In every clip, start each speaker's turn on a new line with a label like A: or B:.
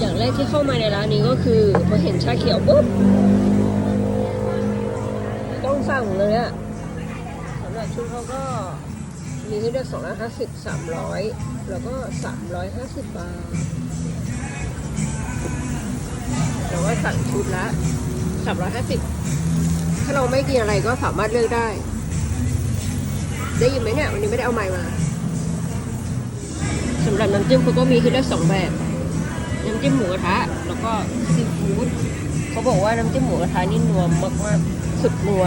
A: อย่างแรกที่เข้ามาในร้านนี้ก็คือพอเห็นชาเขียวปุ๊บต้องสั่งเลยอะสำหรับชุดเขาก็มีให้เลือก250 300 แล้วก็ 350 บาทแต่ว่าสั่งชุดละ 350 ถ้าเราไม่กินอะไรก็สามารถเลือกได้ ได้ยินไหมเนี่ย วันนี้ไม่ได้เอาไมค์มาสำหรับน้ำจิ้มเขาก็มีให้เลือกสองแบบ น้ำจิ้มหมูกระทะแล้วก็ซีฟู้ดเขาบอกว่าน้ำจิ้มหมูกระทะนี่นัวมากๆสุดนัว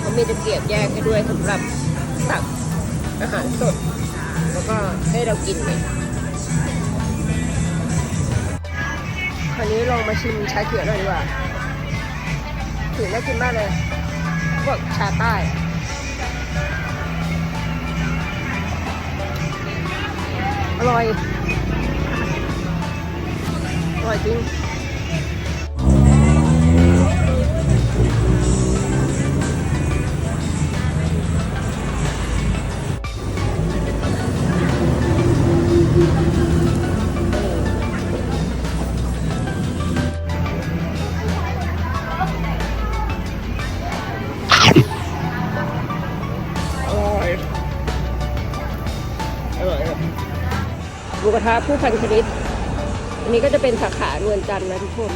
A: เขามีตะเกียบแยกให้ด้วยสำหรับตักอาหารสด แล้วก็ให้เรากินเนี่ยคราวนี้ลองมาชิมชาเขียวหน่อยดีกว่าถือน่ากินมากเลย พวกชาใต้อร่อย อร่อยจริง อร่อยครับหมูกระทะผู้พันชนิด อันนี้ก็จะเป็นสาขานวลจันทร์นะทุกคน